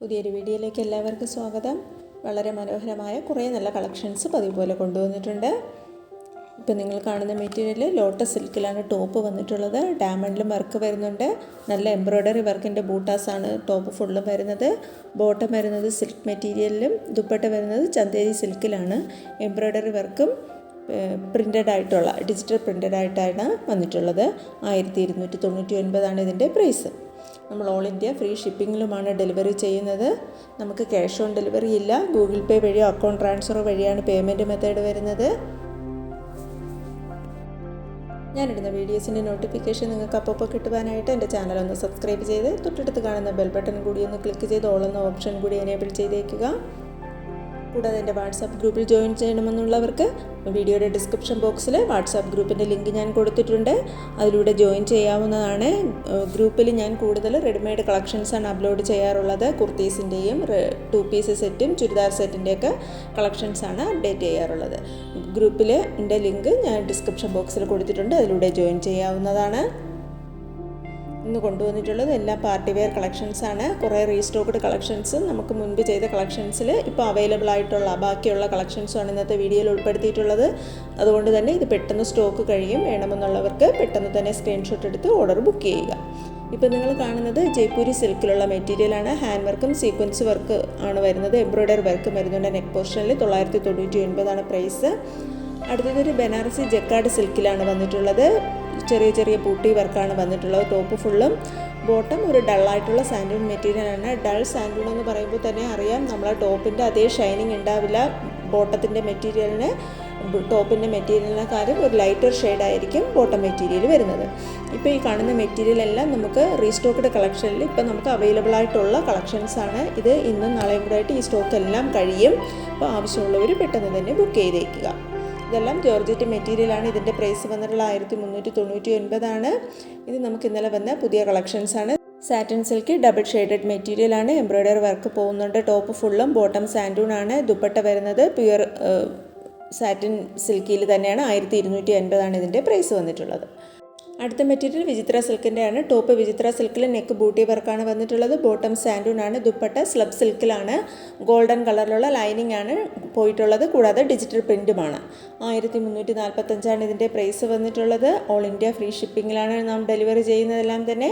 പുതിയൊരു വീഡിയോയിലേക്ക് എല്ലാവർക്കും സ്വാഗതം. വളരെ മനോഹരമായ കുറേ നല്ല കളക്ഷൻസ് പതിവ് പോലെ കൊണ്ടുവന്നിട്ടുണ്ട്. ഇപ്പം നിങ്ങൾ കാണുന്ന മെറ്റീരിയൽ ലോട്ടസ് സിൽക്കിലാണ് ടോപ്പ് വന്നിട്ടുള്ളത്. ഡാമണ്ടിലും വർക്ക് വരുന്നുണ്ട്. നല്ല എംബ്രോയ്ഡറി വർക്കിന്റെ ബൂട്ടാസാണ് ടോപ്പ് ഫുള്ളും വരുന്നത്. ബോട്ടം വരുന്നത് സിൽക്ക് മെറ്റീരിയലിലും ദുപ്പട്ട വരുന്നത് ചന്തേരി സിൽക്കിലാണ്. എംബ്രോയ്ഡറി വർക്കും പ്രിന്റഡ് ആയിട്ടുള്ള ഡിജിറ്റൽ പ്രിന്റഡ് ആയിട്ടാണ് വന്നിട്ടുള്ളത്. ആയിരത്തി ഇരുന്നൂറ്റി തൊണ്ണൂറ്റി ഒൻപതാണ് ഇതിന്റെ പ്രൈസ് നമ്മൾ ഓൾ ഇന്ത്യ ഫ്രീ ഷിപ്പിങ്ങിലുമാണ് ഡെലിവറി ചെയ്യുന്നത്. നമുക്ക് ക്യാഷ് ഓൺ ഡെലിവറി ഇല്ല. ഗൂഗിൾ പേ വഴിയോ അക്കൗണ്ട് ട്രാൻസ്ഫർ വഴിയാണ് പേയ്മെന്റ് മെത്തേഡ് വരുന്നത്. ഞാനിടുന്ന വീഡിയോസിന്റെ നോട്ടിഫിക്കേഷൻ നിങ്ങൾക്ക് അപ്പോൾ കിട്ടുവാനായിട്ട് എന്റെ ചാനൽ ഒന്ന് സബ്സ്ക്രൈബ് ചെയ്ത് തൊട്ടടുത്ത് കാണുന്ന ബെൽ ബട്ടൺ കൂടി ഒന്ന് ക്ലിക്ക് ചെയ്ത് ഓൾ എന്ന ഓപ്ഷൻ കൂടി എനേബിൾ ചെയ്തേക്കുക. കൂടാതെ എന്റെ വാട്സാപ്പ് ഗ്രൂപ്പിൽ ജോയിൻ ചെയ്യണമെന്നുള്ളവർക്ക് വീഡിയോയുടെ ഡിസ്ക്രിപ്ഷൻ ബോക്സിൽ വാട്സാപ്പ് ഗ്രൂപ്പിന്റെ ലിങ്ക് ഞാൻ കൊടുത്തിട്ടുണ്ട്. അതിലൂടെ ജോയിൻ ചെയ്യാവുന്നതാണ്. ഗ്രൂപ്പിൽ ഞാൻ കൂടുതൽ റെഡിമെയ്ഡ് കളക്ഷൻസാണ് അപ്ലോഡ് ചെയ്യാറുള്ളത്. കുർത്തീസിന്റെയും ടു പീസ് സെറ്റും ചുരിദാർ സെറ്റിന്റെയൊക്കെ കളക്ഷൻസാണ് അപ്ഡേറ്റ് ചെയ്യാറുള്ളത്. ഗ്രൂപ്പിലെ ലിങ്ക് ഞാൻ ഡിസ്ക്രിപ്ഷൻ ബോക്സിൽ കൊടുത്തിട്ടുണ്ട്. അതിലൂടെ ജോയിൻ ചെയ്യാവുന്നതാണ്. ഇന്ന് കൊണ്ടുവന്നിട്ടുള്ളത് എല്ലാ പാർട്ടി വെയർ കളക്ഷൻസ് ആണ്. കുറേ റീസ്റ്റോക്ക്ഡ് കളക്ഷൻസ് നമുക്ക് മുൻപ് ചെയ്ത കളക്ഷൻസിൽ ഇപ്പോൾ അവൈലബിൾ ആയിട്ടുള്ള ബാക്കിയുള്ള കളക്ഷൻസുമാണ് ഇന്നത്തെ വീഡിയോയിൽ ഉൾപ്പെടുത്തിയിട്ടുള്ളത്. അതുകൊണ്ട് തന്നെ ഇത് പെട്ടെന്ന് സ്റ്റോക്ക് കഴിയും. വേണമെന്നുള്ളവർക്ക് പെട്ടെന്ന് തന്നെ സ്ക്രീൻഷോട്ട് എടുത്ത് ഓർഡർ ബുക്ക് ചെയ്യുക. ഇപ്പോൾ നിങ്ങൾ കാണുന്നത് ജയ്പൂരി സിൽക്കിലുള്ള മെറ്റീരിയലാണ് ഹാൻഡ് വർക്കും സീക്വൻസ് വർക്ക് ആണ് വരുന്നത്. എംബ്രോയ്ഡറി വർക്കും വരുന്നുണ്ട്. നെക്ക് പോർഷനിൽ തൊള്ളായിരത്തി തൊണ്ണൂറ്റി ഒൻപതാണ് പ്രൈസ് അടുത്തതൊരു ബനാറസി ജക്കാർഡ് സിൽക്കിലാണ് വന്നിട്ടുള്ളത്. ചെറിയ ചെറിയ പൂട്ടി വർക്കാണ് വന്നിട്ടുള്ളത്. ടോപ്പ് ഫുള്ളും ബോട്ടം ഒരു ഡള്ളായിട്ടുള്ള സാൻഡൂൺ മെറ്റീരിയലാണ് ഡൾ സാൻഡൂൺ എന്ന് പറയുമ്പോൾ തന്നെ അറിയാം നമ്മളെ ടോപ്പിന്റെ അതേ ഷൈനിങ് ഉണ്ടാവില്ല. ബോട്ടത്തിന്റെ മെറ്റീരിയലിന് ടോപ്പിന്റെ മെറ്റീരിയലിനെക്കാളും ഒരു ലൈറ്റർ ഷെയ്ഡായിരിക്കും ബോട്ടം മെറ്റീരിയൽ വരുന്നത്. ഇപ്പോൾ ഈ കാണുന്ന മെറ്റീരിയൽ എല്ലാം നമുക്ക് റീസ്റ്റോക്ക്ഡ് കളക്ഷനിൽ ഇപ്പോൾ നമുക്ക് അവൈലബിൾ ആയിട്ടുള്ള കളക്ഷൻസ് ആണ്. ഇത് ഇന്നും നാളെയും കൂടെ ആയിട്ട് ഈ സ്റ്റോക്ക് എല്ലാം കഴിയും. അപ്പോൾ ആവശ്യമുള്ളവർ പെട്ടെന്ന് തന്നെ ബുക്ക് ചെയ്തേക്കുക. ഇതെല്ലാം ജോർജറ്റ് മെറ്റീരിയലാണ്. ഇതിന്റെ പ്രൈസ് വന്നിട്ടുള്ള ആയിരത്തി മുന്നൂറ്റി തൊണ്ണൂറ്റി ഒൻപതാണ് ഇത് നമുക്ക് ഇന്നലെ വന്ന പുതിയ കളക്ഷൻസ് ആണ് സാറ്റൻ സിൽക്ക് ഡബിൾ ഷെയ്ഡഡ് മെറ്റീരിയലാണ് എംബ്രോയ്ഡറി വർക്ക് പോകുന്നുണ്ട്. ടോപ്പ് ഫുള്ളും ബോട്ടം സാൻഡൂൺ ആണ്. ദുപ്പട്ട വരുന്നത് പ്യുവർ സാറ്റിൻ സിൽക്കിൽ തന്നെയാണ് ആയിരത്തി ഇരുന്നൂറ്റി അൻപതാണ് ഇതിന്റെ പ്രൈസ് വന്നിട്ടുള്ളത്. അടുത്ത മെറ്റീരിയൽ വിചിത്ര സിൽക്കിന്റെ ആണ് ടോപ്പ് വിചിത്ര സിൽക്കിൽ നെക്ക് ബൂട്ടി വർക്കാണ് വന്നിട്ടുള്ളത്. ബോട്ടം സാൻഡൂൺ ആണ്. ദുപ്പട്ട സ്ലബ് സിൽക്കിലാണ് ഗോൾഡൻ കളറിലുള്ള ലൈനിങ് ആണ് പോയിട്ടുള്ളത്. കൂടാതെ ഡിജിറ്റൽ പ്രിന്റുമാണ് ആയിരത്തി മുന്നൂറ്റി നാൽപ്പത്തഞ്ചാണ് ഇതിന്റെ പ്രൈസ് വന്നിട്ടുള്ളത്. ഓൾ ഇന്ത്യ ഫ്രീ ഷിപ്പിങ്ങിലാണ് നാം ഡെലിവറി ചെയ്യുന്നതെല്ലാം തന്നെ.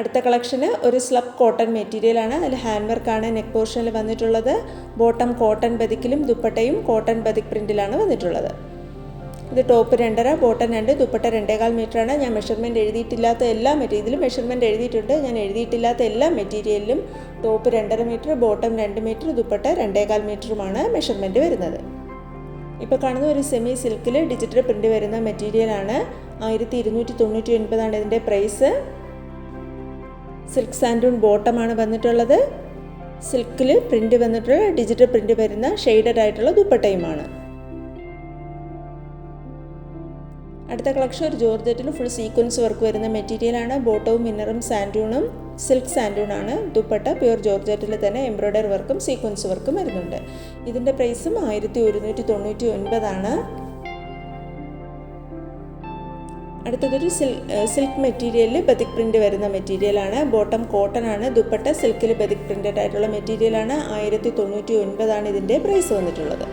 അടുത്ത കളക്ഷന് ഒരു സ്ലബ് കോട്ടൺ മെറ്റീരിയലാണ് അതിൽ ഹാൻഡ് വർക്കാണ് നെക്ക് പോർഷനിൽ വന്നിട്ടുള്ളത്. ബോട്ടം കോട്ടൺ ബതിക്കിലും ദുപ്പട്ടയും കോട്ടൺ ബതിക് പ്രിന്റിലാണ് വന്നിട്ടുള്ളത്. ഇത് ടോപ്പ് രണ്ടര ബോട്ടം രണ്ട് ദുപ്പട്ട രണ്ടേകാൽ മീറ്ററാണ്. ഞാൻ മെഷർമെന്റ് എഴുതിയിട്ടില്ലാത്ത എല്ലാ മെറ്റീരിയലും മെഷർമെന്റ് എഴുതിയിട്ടുണ്ട്. ഞാൻ എഴുതിയിട്ടില്ലാത്ത എല്ലാ മെറ്റീരിയലിലും ടോപ്പ് രണ്ടര മീറ്റർ ബോട്ടം രണ്ട് മീറ്റർ ദുപ്പട്ട രണ്ടേകാൽ മീറ്ററുമാണ് മെഷർമെന്റ് വരുന്നത്. ഇപ്പോൾ കാണുന്ന ഒരു സെമി സിൽക്കിൽ ഡിജിറ്റൽ പ്രിന്റ് വരുന്ന മെറ്റീരിയലാണ് ആയിരത്തി ഇരുന്നൂറ്റി തൊണ്ണൂറ്റി ഒൻപതാണ് ഇതിന്റെ പ്രൈസ് സിൽക്ക് സാൻഡൂൺ ബോട്ടമാണ് വന്നിട്ടുള്ളത്. സിൽക്കിൽ പ്രിന്റ് വന്നിട്ടുള്ള ഡിജിറ്റൽ പ്രിന്റ് വരുന്ന ഷെയ്ഡഡ് ആയിട്ടുള്ള ദുപ്പട്ടയുമാണ്. അടുത്ത കളക്ഷൻ ഒരു ജോർജറ്റിൽ ഫുൾ സീക്വൻസ് വർക്ക് വരുന്ന മെറ്റീരിയലാണ് ബോട്ടവും മിന്നറും സാൻഡൂണും സിൽക്ക് സാൻഡൂണാണ് ദുപ്പട്ട പ്യുവർ ജോർജറ്റിൽ തന്നെ എംബ്രോയ്ഡറി വർക്കും സീക്വൻസ് വർക്കും വരുന്നുണ്ട്. ഇതിന്റെ പ്രൈസും ആയിരത്തി ഒരുന്നൂറ്റി തൊണ്ണൂറ്റി ഒൻപതാണ് അടുത്തതൊരു സിൽ സിൽക്ക് മെറ്റീരിയലിൽ ബതിക് പ്രിന്റ് വരുന്ന മെറ്റീരിയലാണ് ബോട്ടം കോട്ടൺ ആണ്. ദുപ്പട്ട സിൽക്കിൽ ബതിക് പ്രിന്റഡ് ആയിട്ടുള്ള മെറ്റീരിയലാണ് ആയിരത്തി തൊണ്ണൂറ്റി ഒൻപതാണ് ഇതിന്റെ പ്രൈസ് വന്നിട്ടുള്ളത്.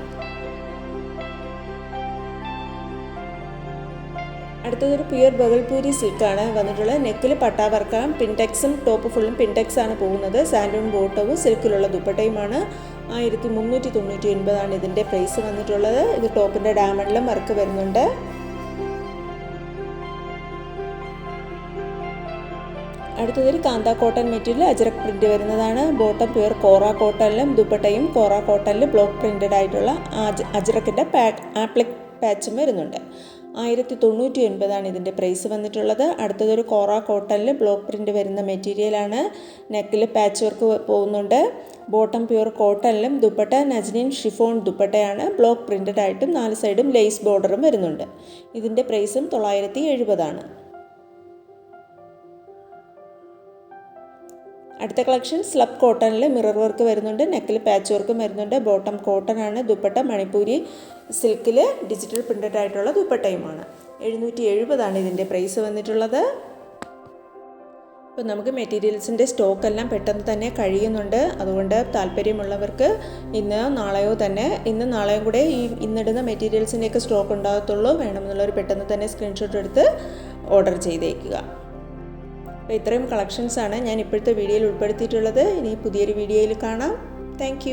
അടുത്തതൊരു പ്യുർ ബഗൽപൂരി സിൽക്കാണ് വന്നിട്ടുള്ളത്. നെക്കിൽ പട്ടാ വർക്കാം പിൻടെക്സും ടോപ്പ് ഫുള്ളും പിൻടെക്സ് ആണ് പോകുന്നത്. സാൻഡൂൺ ബോട്ടവും സിൽക്കിലുള്ള ദുപ്പട്ടയുമാണ്. ആയിരത്തി മുന്നൂറ്റി തൊണ്ണൂറ്റി ഒൻപതാണ് ഇതിന്റെ പ്രൈസ് വന്നിട്ടുള്ളത്. ഇത് ടോപ്പിന്റെ ഡയമണ്ടിലും വർക്ക് വരുന്നുണ്ട്. അടുത്തതൊരു kantha cotton material Ajrakh print വരുന്നതാണ്. ബോട്ടം പ്യുവർ കോറ കോട്ടണിലും ദുപ്പട്ടയും കോറ കോട്ടണിലും ബ്ലോക്ക് പ്രിന്റഡ് ആയിട്ടുള്ള അജറക്കിന്റെ പാ ആപ്ലിക് പാച്ചും വരുന്നുണ്ട്. ആയിരത്തി തൊണ്ണൂറ്റി ഒൻപതാണ് ഇതിന്റെ പ്രൈസ് വന്നിട്ടുള്ളത്. അടുത്തതൊരു കോറ കോട്ടണിൽ ബ്ലോക്ക് പ്രിന്റ് വരുന്ന മെറ്റീരിയലാണ്. നെക്കിൽ പാച്ച് വർക്ക് പോകുന്നുണ്ട്. ബോട്ടം പ്യൂർ കോട്ടണിലും ദുപ്പട്ട നജ്നീൻ ഷിഫോൺ ദുപ്പട്ടയാണ് ബ്ലോക്ക് പ്രിന്റഡ് ആയിട്ടും നാല് സൈഡും ലേസ് ബോർഡറും വരുന്നുണ്ട്. ഇതിന്റെ പ്രൈസും തൊള്ളായിരത്തി എഴുപതാണ് അടുത്ത കളക്ഷൻ സ്ലബ് കോട്ടണിൽ മിറർ വർക്ക് വരുന്നുണ്ട് നെക്കിൽ പാച്ച് വർക്കും വരുന്നുണ്ട് ബോട്ടം കോട്ടൺ ആണ് ദുപ്പട്ട മണിപ്പൂരി സിൽക്കിൽ ഡിജിറ്റൽ പ്രിന്റഡ് ആയിട്ടുള്ള ദുപ്പട്ടയുമാണ് എഴുന്നൂറ്റി എഴുപതാണ് ഇതിന്റെ പ്രൈസ് വന്നിട്ടുള്ളത്. ഇപ്പം നമുക്ക് മെറ്റീരിയൽസിന്റെ സ്റ്റോക്കെല്ലാം പെട്ടെന്ന് തന്നെ കഴിയുന്നുണ്ട്. അതുകൊണ്ട് താല്പര്യമുള്ളവർക്ക് ഇന്ന് നാളെയോ തന്നെ ഇന്ന് നാളെയും കൂടെ ഈ ഇന്നിടുന്ന മെറ്റീരിയൽസിന്റെയൊക്കെ സ്റ്റോക്ക് ഉണ്ടാകത്തുള്ളൂ. വേണമെന്നുള്ളവർ പെട്ടെന്ന് തന്നെ സ്ക്രീൻഷോട്ട് എടുത്ത് ഓർഡർ ചെയ്തേക്കുക. അപ്പോൾ ഇത്രയും കളക്ഷൻസാണ് ഞാൻ ഇപ്പോഴത്തെ വീഡിയോയിൽ ഉൾപ്പെടുത്തിയിട്ടുള്ളത്. ഇനി പുതിയൊരു വീഡിയോയിൽ കാണാം. താങ്ക്